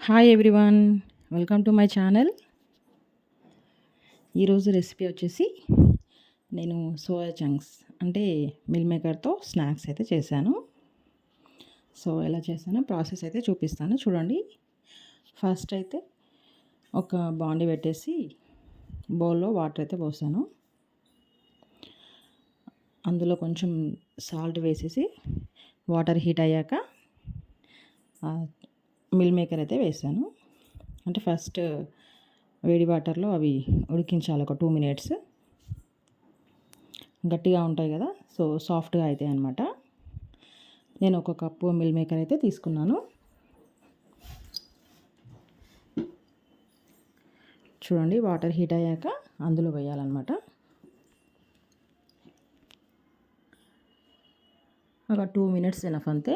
Hi everyone welcome to my channel ఈరోజు recipe వచ్చేసి నేను సోయా చంక్స్ అంటే మిల్ మేకర్తో స్నాక్స్ అయితే చేశాను. సో ఎలా చేశానో ప్రాసెస్ అయితే చూపిస్తాను. చూడండి. ఫస్ట్ అయితే ఒక బాండి పెట్టేసి బౌల్లో వాటర్ అయితే పోసాను అందులో కొంచెం సాల్ట్ వేసేసి వాటర్ హీట్ అయ్యాక మిల్ మేకర్ అయితే వేసాను. అంటే ఫస్ట్ వేడి వాటర్లో అవి ఉడికించాలి ఒక టూ మినిట్స్. గట్టిగా ఉంటాయి కదా సో సాఫ్ట్గా అవుతాయి అనమాట నేను ఒక కప్పు మిల్ మేకర్ అయితే తీసుకున్నాను. చూడండి వాటర్ హీట్ అయ్యాక అందులో వేయాలన్నమాట. ఒక టూ మినిట్స్ ఎనఫ్ అంతే.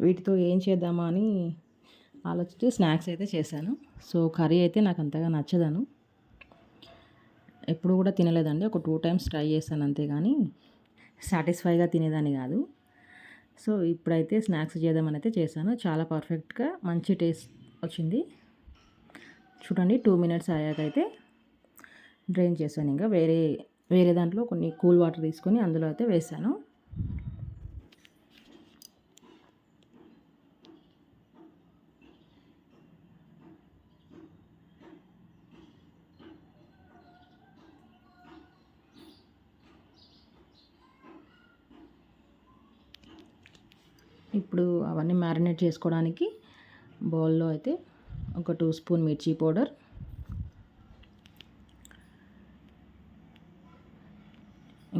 వీటితో ఏం చేద్దామా అని ఆలోచిస్తూ స్నాక్స్ అయితే చేశాను. సో కర్రీ అయితే నాకు అంతగా నచ్చదను. ఎప్పుడు కూడా తినలేదండి. ఒక టూ టైమ్స్ ట్రై చేశాను అంతేగాని సాటిస్ఫైగా తినేదాన్ని కాదు. సో ఇప్పుడైతే స్నాక్స్ చేద్దామని అయితే చేశాను. చాలా పర్ఫెక్ట్గా మంచి టేస్ట్ వచ్చింది. చూడండి టూ మినిట్స్ అయ్యాకైతే డ్రైన్ చేశాను. ఇంకా వేరే వేరే దాంట్లో కొన్ని కూల్ వాటర్ తీసుకొని అందులో అయితే వేసాను ఇప్పుడు అవన్నీ మ్యారినేట్ చేసుకోవడానికి బౌల్లో అయితే ఒక టూ స్పూన్ మిర్చి పౌడర్.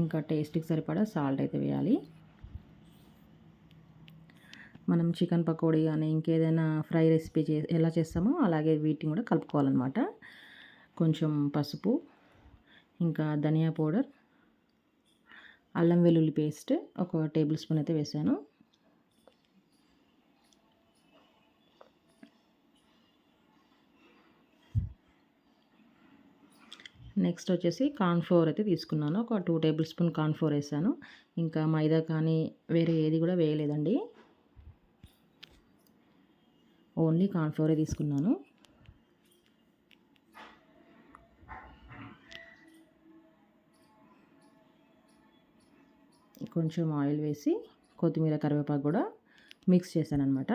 ఇంకా టేస్ట్కి సరిపడా సాల్ట్ అయితే వేయాలి. మనం చికెన్ పకోడీ కానీ ఇంకేదైనా ఫ్రై రెసిపీ చే ఎలా చేస్తామో అలాగే వీటిని కూడా కలుపుకోవాలన్నమాట. కొంచెం పసుపు ఇంకా ధనియా పౌడర్ అల్లం వెల్లుల్లి పేస్ట్ ఒక టేబుల్ స్పూన్ అయితే వేసాను. నెక్స్ట్ వచ్చేసి కార్న్ఫ్లోర్ అయితే తీసుకున్నాను. ఒక టూ టేబుల్ స్పూన్ కార్న్ఫ్లోర్ వేసాను. ఇంకా మైదా కానీ వేరే ఏది కూడా వేయలేదండి. ఓన్లీ కార్న్ఫ్లోరే తీసుకున్నాను. కొంచెం ఆయిల్ వేసి కొత్తిమీర కరివేపాకు కూడా మిక్స్ చేశాను అనమాట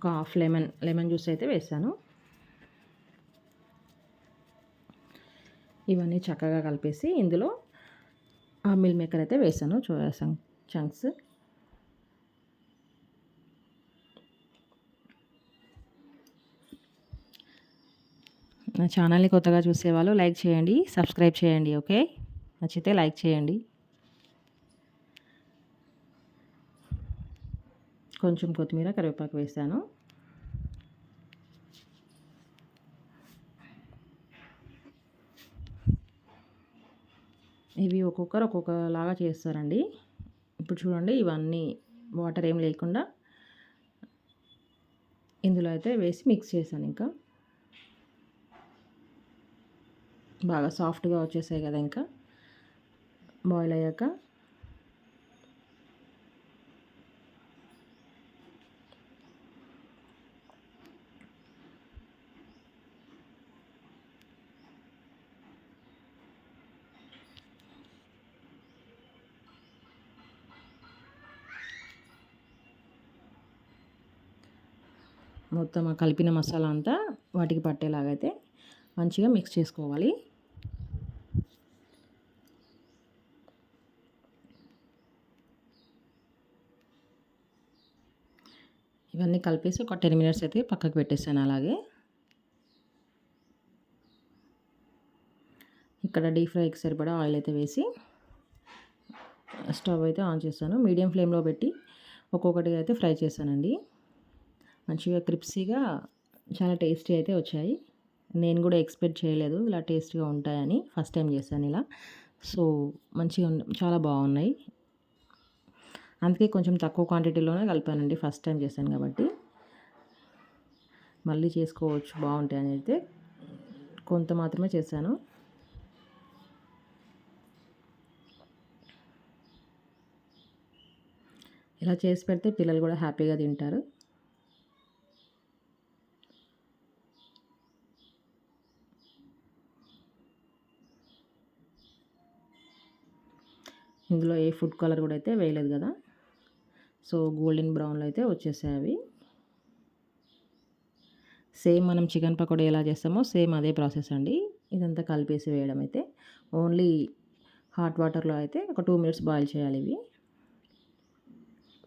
ఒక హాఫ్ లెమన్ లెమన్ జ్యూస్ అయితే వేసాను. ఇవన్నీ చక్కగా కలిపేసి ఇందులో ఆ మిల్ మేకర్ అయితే వేసాను చూసాం చంక్స్. నా ఛానల్ని కొత్తగా చూసేవాళ్ళు లైక్ చేయండి సబ్స్క్రైబ్ చేయండి ఓకే? నచ్చితే లైక్ చేయండి. కొంచెం కొత్తిమీర కరివేపాకు వేసాను. ఇవి ఒక్కొక్కరు ఒక్కొక్కలాగా చేస్తారండి. ఇప్పుడు చూడండి ఇవన్నీ వాటర్ ఏం లేకుండా ఇందులో అయితే వేసి మిక్స్ చేశాను ఇంకా. బాగా సాఫ్ట్గా వచ్చేసాయి కదా ఇంకా. బాయిల్ అయ్యాక మొత్తం కలిపిన మసాలా అంతా వాటికి పట్టేలాగైతే మంచిగా మిక్స్ చేసుకోవాలి. ఇవన్నీ కలిపేసి ఒక టెన్ మినిట్స్ అయితే పక్కకు పెట్టేసాను అలాగే. ఇక్కడ డీప్ ఫ్రైకి సరిపడా ఆయిల్ అయితే వేసి స్టవ్ అయితే ఆన్ చేస్తాను. మీడియం ఫ్లేమ్లో పెట్టి ఒక్కొక్కటిగా అయితే ఫ్రై చేశానండి మంచిగా క్రిప్సీగా చాలా టేస్టీ అయితే వచ్చాయి. నేను కూడా ఎక్స్పెక్ట్ చేయలేదు ఇలా టేస్ట్గా ఉంటాయని ఫస్ట్ టైం చేశాను ఇలా. సో మంచిగా చాలా బాగున్నాయి. అందుకే కొంచెం తక్కువ క్వాంటిటీలోనే కలిపానండి ఫస్ట్ టైం చేశాను కాబట్టి. మళ్ళీ చేసుకోవచ్చు బాగుంటాయి అని అయితే కొంత మాత్రమే చేశాను. ఇలా చేసి పెడితే పిల్లలు కూడా హ్యాపీగా తింటారు. ఇందులో ఏ ఫుడ్ కలర్ కూడా అయితే వేయలేదు కదా. సో గోల్డెన్ బ్రౌన్లో అయితే వచ్చేసాయి అవి. సేమ్ మనం చికెన్ పకోడీ ఎలా చేస్తామో సేమ్ అదే ప్రాసెస్ అండి. ఇదంతా కలిపేసి వేయడం అయితే. ఓన్లీ హాట్ వాటర్లో అయితే ఒక టూ మినిట్స్ బాయిల్ చేయాలి ఇవి.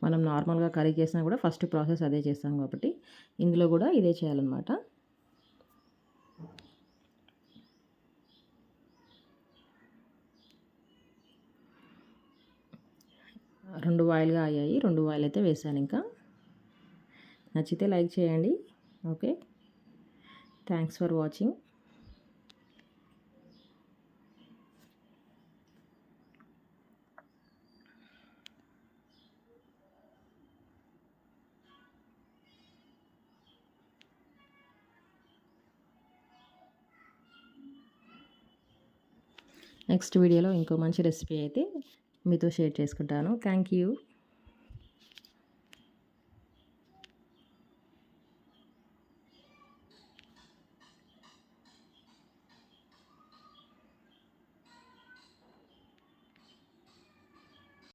మనం నార్మల్గా కర్రీ చేసినా కూడా ఫస్ట్ ప్రాసెస్ అదే చేస్తాం కాబట్టి ఇందులో కూడా ఇదే చేయాలన్నమాట. రెండు వాయిల్గా అయ్యాయి. రెండు వాయిల్ అయితే వేసాను ఇంకా. నచ్చితే లైక్ చేయండి. Okay. Thanks for watching. Next వీడియోలో ఇంకో మంచి రెసిపీ అయితే మీతో షేర్ చేసుకుంటాను. Thank you